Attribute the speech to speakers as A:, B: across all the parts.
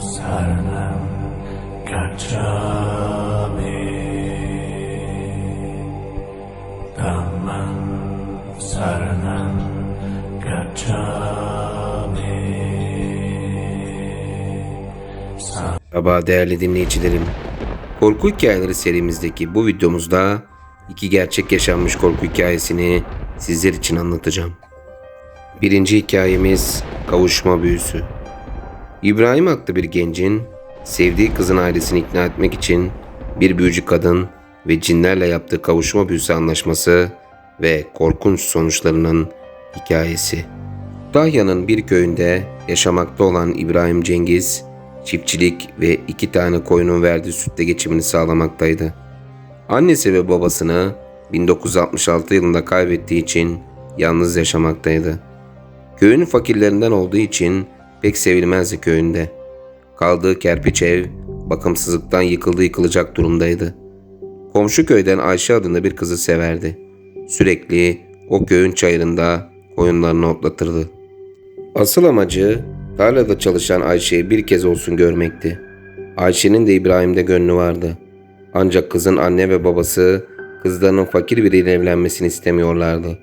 A: Saranam Gacchami Dhammam Saranam Gacchami Sang
B: Merhaba değerli dinleyicilerim. Korku Hikayeleri serimizdeki bu videomuzda iki gerçek yaşanmış korku hikayesini sizler için anlatacağım. Birinci hikayemiz Kavuşma Büyüsü. İbrahim adlı bir gencin sevdiği kızın ailesini ikna etmek için bir büyücü kadın ve cinlerle yaptığı kavuşma büyüsü anlaşması ve korkunç sonuçlarının hikayesi. Dahya'nın bir köyünde yaşamakta olan İbrahim Cengiz, çiftçilik ve iki tane koyunun verdiği sütle geçimini sağlamaktaydı. Annesi ve babasını 1966 yılında kaybettiği için yalnız yaşamaktaydı. Köyün fakirlerinden olduğu için pek sevilmezdi köyünde. Kaldığı kerpiç ev bakımsızlıktan yıkıldı yıkılacak durumdaydı. Komşu köyden Ayşe adında bir kızı severdi. Sürekli o köyün çayırında koyunlarını otlatırdı. Asıl amacı tarlada çalışan Ayşe'yi bir kez olsun görmekti. Ayşe'nin de İbrahim'de gönlü vardı. Ancak kızın anne ve babası kızlarının fakir biriyle evlenmesini istemiyorlardı.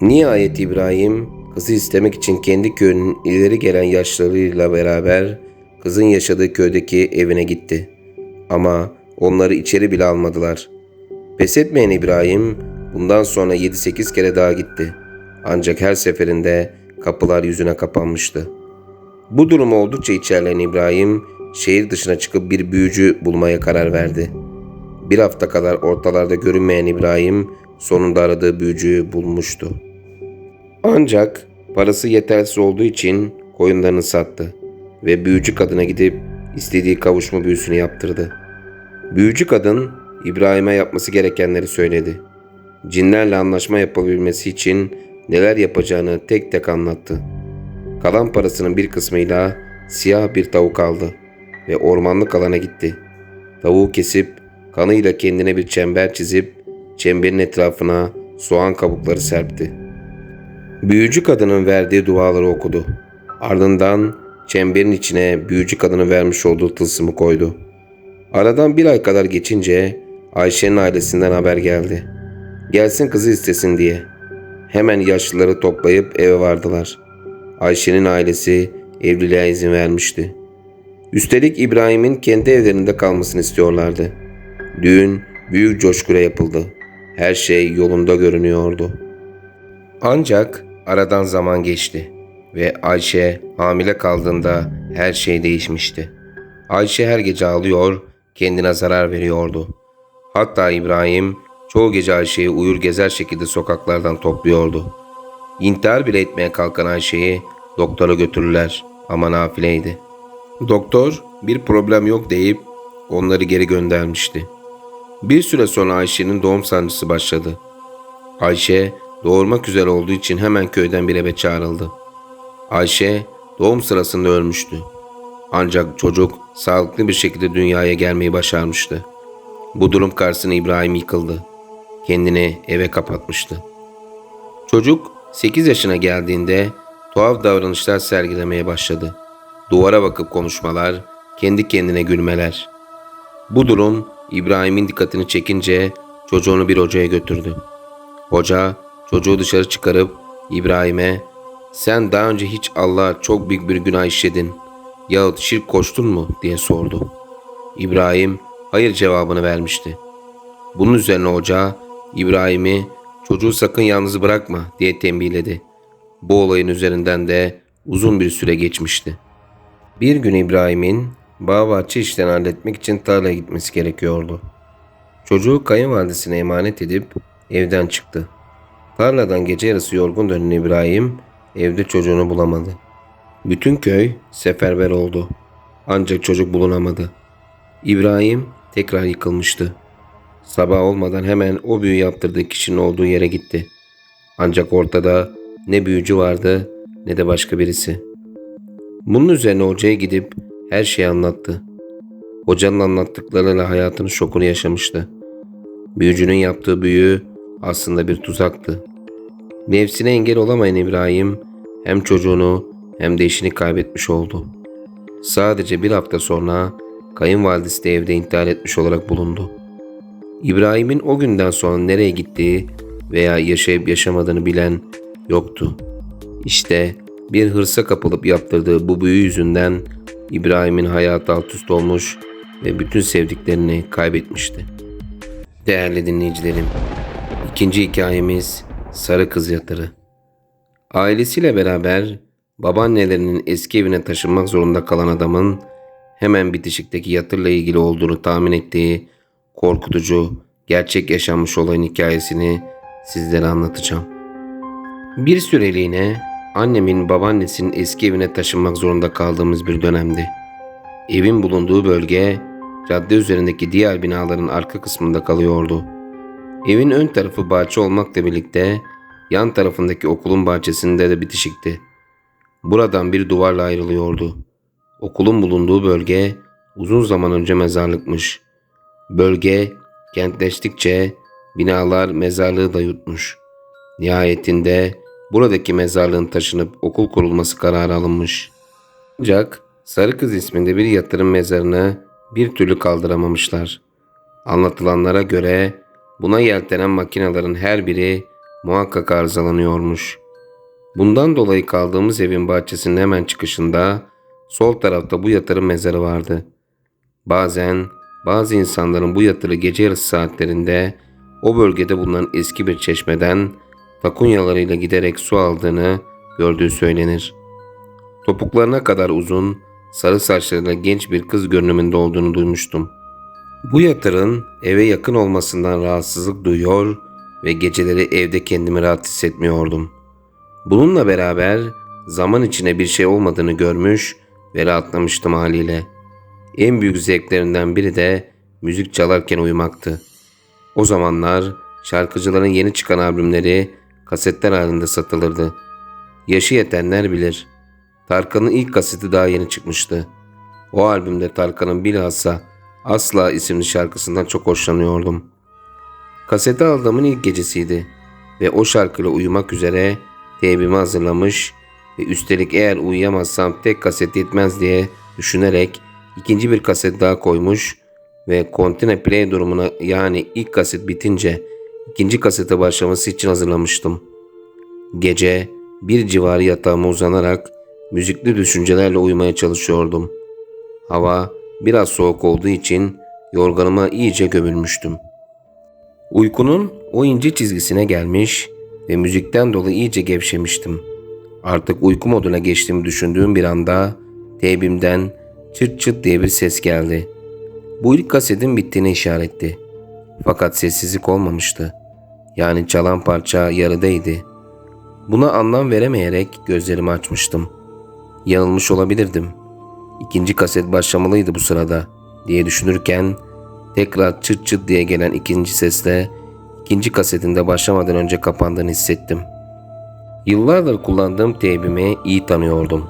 B: Nihayet İbrahim kızı istemek için kendi köyünün ileri gelen yaşlarıyla beraber kızın yaşadığı köydeki evine gitti. Ama onları içeri bile almadılar. Pes etmeyen İbrahim bundan sonra 7-8 kere daha gitti. Ancak her seferinde kapılar yüzüne kapanmıştı. Bu durumu oldukça içerleyen İbrahim şehir dışına çıkıp bir büyücü bulmaya karar verdi. Bir hafta kadar ortalarda görünmeyen İbrahim sonunda aradığı büyücüyü bulmuştu. Ancak parası yetersiz olduğu için koyunlarını sattı ve büyücü kadına gidip istediği kavuşma büyüsünü yaptırdı. Büyücü kadın İbrahim'e yapması gerekenleri söyledi. Cinlerle anlaşma yapabilmesi için neler yapacağını tek tek anlattı. Kalan parasının bir kısmıyla siyah bir tavuk aldı ve ormanlık alana gitti. Tavuğu kesip kanıyla kendine bir çember çizip çemberin etrafına soğan kabukları serpti. Büyücü kadının verdiği duaları okudu. Ardından çemberin içine büyücü kadının vermiş olduğu tılsımı koydu. Aradan bir ay kadar geçince Ayşe'nin ailesinden haber geldi. Gelsin kızı istesin diye. Hemen yaşlıları toplayıp eve vardılar. Ayşe'nin ailesi evliliğe izin vermişti. Üstelik İbrahim'in kendi evlerinde kalmasını istiyorlardı. Düğün büyük coşkuyla yapıldı. Her şey yolunda görünüyordu. Ancak aradan zaman geçti ve Ayşe hamile kaldığında her şey değişmişti. Ayşe her gece ağlıyor, kendine zarar veriyordu. Hatta İbrahim çoğu gece Ayşe'yi uyur gezer şekilde sokaklardan topluyordu. İntihar bile etmeye kalkan Ayşe'yi doktora götürürler ama nafileydi. Doktor bir problem yok deyip onları geri göndermişti. Bir süre sonra Ayşe'nin doğum sancısı başladı. Ayşe doğurmak üzere olduğu için hemen köyden bir eve çağrıldı. Ayşe doğum sırasında ölmüştü. Ancak çocuk sağlıklı bir şekilde dünyaya gelmeyi başarmıştı. Bu durum karşısında İbrahim yıkıldı. Kendini eve kapatmıştı. Çocuk 8 yaşına geldiğinde tuhaf davranışlar sergilemeye başladı. Duvara bakıp konuşmalar, kendi kendine gülmeler. Bu durum İbrahim'in dikkatini çekince çocuğunu bir hocaya götürdü. Hoca çocuğu dışarı çıkarıp İbrahim'e sen daha önce hiç Allah'a çok büyük bir günah işledin yahut şirk koştun mu diye sordu. İbrahim hayır cevabını vermişti. Bunun üzerine hoca İbrahim'i çocuğu sakın yalnız bırakma diye tembihledi. Bu olayın üzerinden de uzun bir süre geçmişti. Bir gün İbrahim'in bağ bahçe işlerini halletmek için tarlaya gitmesi gerekiyordu. Çocuğu kayınvalidesine emanet edip evden çıktı. Tarladan gece yarısı yorgun dönen İbrahim evde çocuğunu bulamadı. Bütün köy seferber oldu. Ancak çocuk bulunamadı. İbrahim tekrar yıkılmıştı. Sabah olmadan hemen o büyü yaptırdığı kişinin olduğu yere gitti. Ancak ortada ne büyücü vardı ne de başka birisi. Bunun üzerine hocaya gidip her şeyi anlattı. Hocanın anlattıklarıyla hayatının şokunu yaşamıştı. Büyücünün yaptığı büyü aslında bir tuzaktı. Nefsine engel olamayan İbrahim hem çocuğunu hem de eşini kaybetmiş oldu. Sadece bir hafta sonra kayınvalidesi de evde intihar etmiş olarak bulundu. İbrahim'in o günden sonra nereye gittiği veya yaşayıp yaşamadığını bilen yoktu. İşte bir hırsa kapılıp yaptırdığı bu büyü yüzünden İbrahim'in hayatı alt üst olmuş ve bütün sevdiklerini kaybetmişti. Değerli dinleyicilerim, ikinci hikayemiz Sarı Kız Yatırı. Ailesiyle beraber babaannelerinin eski evine taşınmak zorunda kalan adamın hemen bitişikteki yatırla ilgili olduğunu tahmin ettiği korkutucu, gerçek yaşanmış olayın hikayesini sizlere anlatacağım. Bir süreliğine annemin babaannesinin eski evine taşınmak zorunda kaldığımız bir dönemdi. Evin bulunduğu bölge cadde üzerindeki diğer binaların arka kısmında kalıyordu. Evin ön tarafı bahçe olmakla birlikte yan tarafındaki okulun bahçesinde de bitişikti. Buradan bir duvarla ayrılıyordu. Okulun bulunduğu bölge uzun zaman önce mezarlıkmış. Bölge kentleştikçe binalar mezarlığı da yutmuş. Nihayetinde buradaki mezarlığın taşınıp okul kurulması kararı alınmış. Ancak Sarı Kız isminde bir yatırım mezarını bir türlü kaldıramamışlar. Anlatılanlara göre buna yeltenen makinelerin her biri muhakkak arızalanıyormuş. Bundan dolayı kaldığımız evin bahçesinin hemen çıkışında sol tarafta bu yatırım mezarı vardı. Bazen bazı insanların bu yatırı gece yarısı saatlerinde o bölgede bulunan eski bir çeşmeden takunyalarıyla giderek su aldığını gördüğü söylenir. Topuklarına kadar uzun, sarı saçlarıyla genç bir kız görünümünde olduğunu duymuştum. Bu yatırın eve yakın olmasından rahatsızlık duyuyor ve geceleri evde kendimi rahat hissetmiyordum. Bununla beraber zaman içine bir şey olmadığını görmüş ve rahatlamıştım haliyle. En büyük zevklerinden biri de müzik çalarken uyumaktı. O zamanlar şarkıcıların yeni çıkan albümleri kasetler halinde satılırdı. Yaşı yetenler bilir. Tarkan'ın ilk kaseti daha yeni çıkmıştı. O albümde Tarkan'ın bilhassa Asla isimli şarkısından çok hoşlanıyordum. Kaseti aldığımın ilk gecesiydi ve o şarkıyla uyumak üzere teybimi hazırlamış ve üstelik eğer uyuyamazsam tek kaset yetmez diye düşünerek ikinci bir kaset daha koymuş ve Continue Play durumuna yani ilk kaset bitince ikinci kasete başlaması için hazırlamıştım. Gece bir civarı yatağıma uzanarak müzikli düşüncelerle uyumaya çalışıyordum. Hava biraz soğuk olduğu için yorganıma iyice gömülmüştüm. Uykunun o ince çizgisine gelmiş ve müzikten dolayı iyice gevşemiştim. Artık uyku moduna geçtiğimi düşündüğüm bir anda teybimden çıt çıt diye bir ses geldi. Bu ilk kasetin bittiğine işaretti. Fakat sessizlik olmamıştı. Yani çalan parça yarıdaydı. Buna anlam veremeyerek gözlerimi açmıştım. Yanılmış olabilirdim. İkinci kaset başlamalıydı bu sırada diye düşünürken tekrar çıt çıt diye gelen ikinci sesle ikinci kasetinde başlamadan önce kapandığını hissettim. Yıllardır kullandığım teybimi iyi tanıyordum.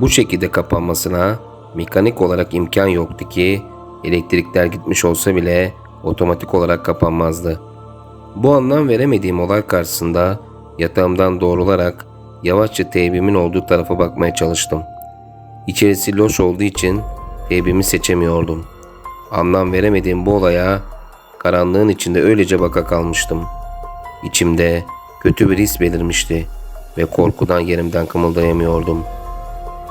B: Bu şekilde kapanmasına mekanik olarak imkan yoktu ki elektrikler gitmiş olsa bile otomatik olarak kapanmazdı. Bu anlam veremediğim olay karşısında yatağımdan doğrularak yavaşça teybimin olduğu tarafa bakmaya çalıştım. İçerisi loş olduğu için teybimi seçemiyordum. Anlam veremediğim bu olaya karanlığın içinde öylece baka kalmıştım. İçimde kötü bir his belirmişti ve korkudan yerimden kımıldayamıyordum.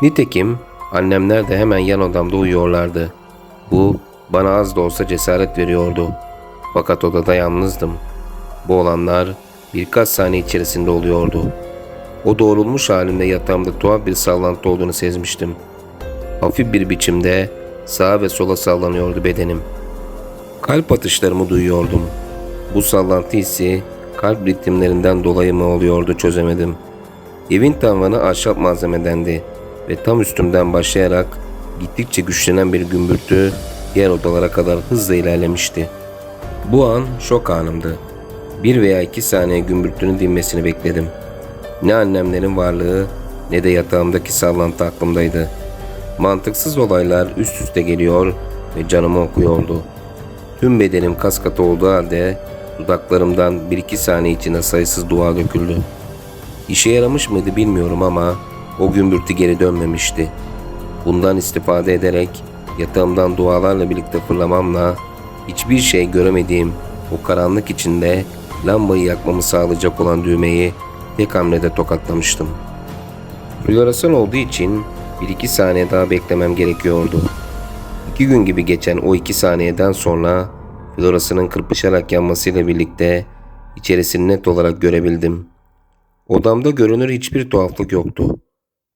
B: Nitekim annemler de hemen yan odamda uyuyorlardı. Bu bana az da olsa cesaret veriyordu. Fakat odada yalnızdım. Bu olanlar birkaç saniye içerisinde oluyordu. O doğrulmuş halimde yatağımda tuhaf bir sallantı olduğunu sezmiştim. Hafif bir biçimde sağa ve sola sallanıyordu bedenim. Kalp atışlarımı duyuyordum. Bu sallantı hissi kalp ritimlerinden dolayı mı oluyordu çözemedim. Evin tavanı ahşap malzemedendi ve tam üstümden başlayarak gittikçe güçlenen bir gümbürtü diğer odalara kadar hızla ilerlemişti. Bu an şok anımdı. Bir veya iki saniye gümbürtünün dinmesini bekledim. Ne annemlerin varlığı ne de yatağımdaki sallantı aklımdaydı. Mantıksız olaylar üst üste geliyor ve canımı okuyordu. Tüm bedenim kas katı olduğu halde dudaklarımdan bir iki saniye içinde sayısız dua döküldü. İşe yaramış mıydı bilmiyorum ama o gümbürtü geri dönmemişti. Bundan istifade ederek yatağımdan dualarla birlikte fırlamamla hiçbir şey göremediğim o karanlık içinde lambayı yakmamı sağlayacak olan düğmeyi tek hamlede tokatlamıştım. Floresan olduğu için bir iki saniye daha beklemem gerekiyordu. İki gün gibi geçen o iki saniyeden sonra florasının kırpışarak yanmasıyla birlikte içerisini net olarak görebildim. Odamda görünür hiçbir tuhaflık yoktu.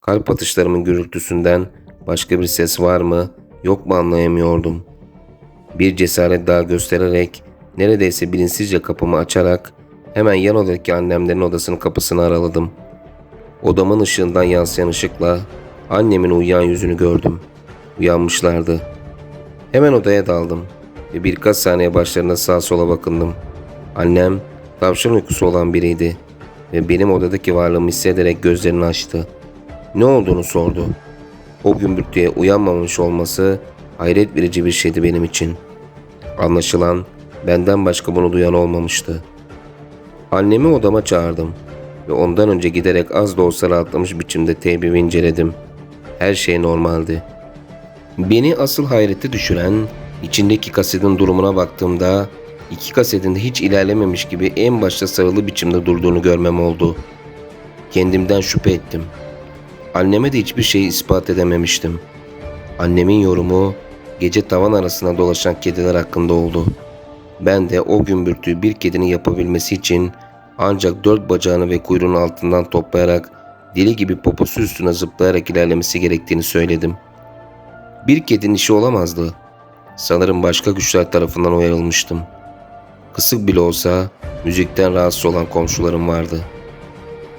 B: Kalp atışlarımın gürültüsünden başka bir ses var mı yok mu anlayamıyordum. Bir cesaret daha göstererek neredeyse bilinçsizce kapımı açarak hemen yan odadaki annemlerin odasının kapısını araladım. Odamın ışığından yansıyan ışıkla annemin uyuyan yüzünü gördüm. Uyanmışlardı. Hemen odaya daldım ve birkaç saniye başlarına sağa sola bakındım. Annem tavşan uykusu olan biriydi ve benim odadaki varlığımı hissederek gözlerini açtı. Ne olduğunu sordu. O gümbürtüye uyanmamış olması hayret verici bir şeydi benim için. Anlaşılan benden başka bunu duyan olmamıştı. Annemi odama çağırdım ve ondan önce giderek az da olsa rahatlamış biçimde teybimi inceledim. Her şey normaldi. Beni asıl hayrete düşüren içindeki kasetin durumuna baktığımda iki kasetin hiç ilerlememiş gibi en başta sarılı biçimde durduğunu görmem oldu. Kendimden şüphe ettim. Anneme de hiçbir şeyi ispat edememiştim. Annemin yorumu gece tavan arasına dolaşan kediler hakkında oldu. Ben de o gümbürtüyü bir kedinin yapabilmesi için ancak dört bacağını ve kuyruğunu altından toplayarak deli gibi poposu üstüne zıplayarak ilerlemesi gerektiğini söyledim. Bir kedinin işi olamazdı. Sanırım başka güçler tarafından uyarılmıştım. Kısık bile olsa müzikten rahatsız olan komşularım vardı.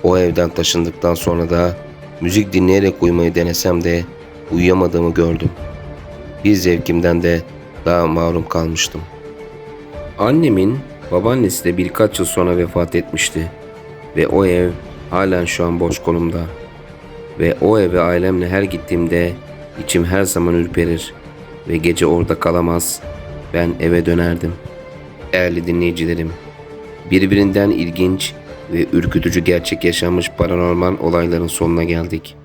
B: O evden taşındıktan sonra da müzik dinleyerek uyumayı denesem de uyuyamadığımı gördüm. Bir zevkimden de daha mahrum kalmıştım. Annemin babaannesi de birkaç yıl sonra vefat etmişti. Ve o ev halen şu an boş konumda. Ve o eve ailemle her gittiğimde içim her zaman ürperir ve gece orada kalamaz. Ben eve dönerdim. Değerli dinleyicilerim, birbirinden ilginç ve ürkütücü gerçek yaşanmış paranormal olayların sonuna geldik.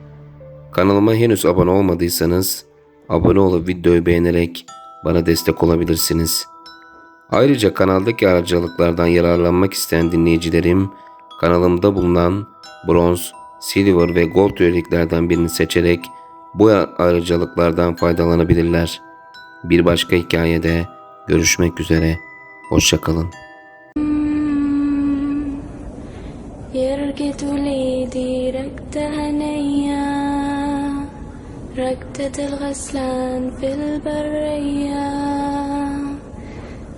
B: Kanalıma henüz abone olmadıysanız abone olup videoyu beğenerek bana destek olabilirsiniz. Ayrıca kanaldaki aracılıklardan yararlanmak isteyen dinleyicilerim kanalımda bulunan bronz, silver ve gold üyeliklerden birini seçerek bu ayrıcalıklardan faydalanabilirler. Bir başka hikayede görüşmek üzere. Hoşçakalın.
C: يرقد وليدي ركدة هنية ركدة الغسلان في البرية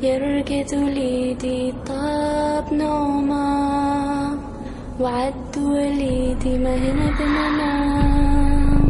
C: يرقد وليدي طاب نوما وعد وليدي مهنا بننام